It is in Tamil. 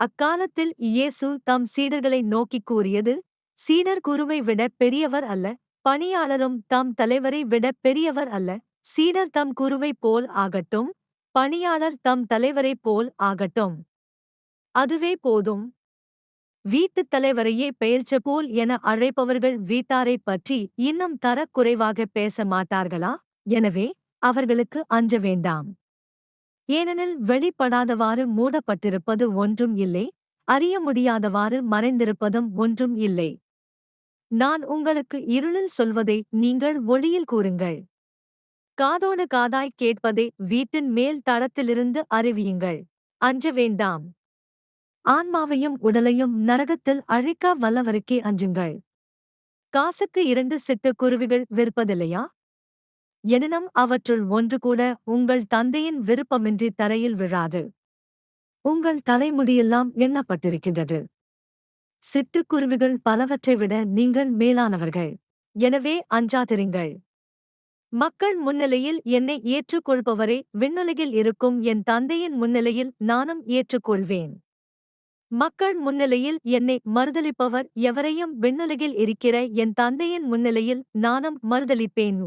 அக்காலத்தில் இயேசு தம் சீடர்களை நோக்கிக் கூறியது சீடர் குருவை விட பெரியவர் அல்ல பணியாளரும் தம் தலைவரை விட பெரியவர் அல்ல. சீடர் தம் குருவைப் போல் ஆகட்டும் பணியாளர் தம் தலைவரைப் போல் ஆகட்டும். அதுவே போதும். வீட்டுத் தலைவரையே பெயர்ச்சபோல் என அழைப்பவர்கள் வீட்டாரைப் பற்றி இன்னும் தரக்குறைவாக பேச மாட்டார்களா? எனவே அவர்களுக்கு அஞ்ச வேண்டாம். ஏனெனில் வெளிப்படாதவாறு மூடப்பட்டிருப்பது ஒன்றும் இல்லை அறிய முடியாதவாறு மறைந்திருப்பதும் ஒன்றும் இல்லை. நான் உங்களுக்கு இருளில் சொல்வதை நீங்கள் ஒளியில் கூறுங்கள். காதோடு காதாய்க் கேட்பதை வீட்டின் மேல் தளத்திலிருந்து அறிவியுங்கள். அஞ்ச வேண்டாம். ஆன்மாவையும் உடலையும் நரகத்தில் அழிக்க வல்லவருக்கே அஞ்சுங்கள். காசுக்கு இரண்டு சிட்டுக் குருவிகள் விற்பதில்லையா? எனினும் அவற்றுள் ஒன்று கூட உங்கள் தந்தையின் விருப்பமின்றி தரையில் விழாது. உங்கள் தலைமுடியெல்லாம் எண்ணப்பட்டிருக்கின்றது. சிட்டுக்குருவிகள் பலவற்றை விட நீங்கள் மேலானவர்கள். எனவே அஞ்சாதிருங்கள். மக்கள் முன்னிலையில் என்னை ஏற்றுக்கொள்பவரே விண்ணுலகில் இருக்கும் என் தந்தையின் முன்னிலையில் நானும் ஏற்றுக்கொள்வேன். மக்கள் முன்னிலையில் என்னை மறுதளிப்பவர் எவரையும் விண்ணுலகில் இருக்கிற என் தந்தையின் முன்னிலையில் நானும் மறுதளிப்பேன்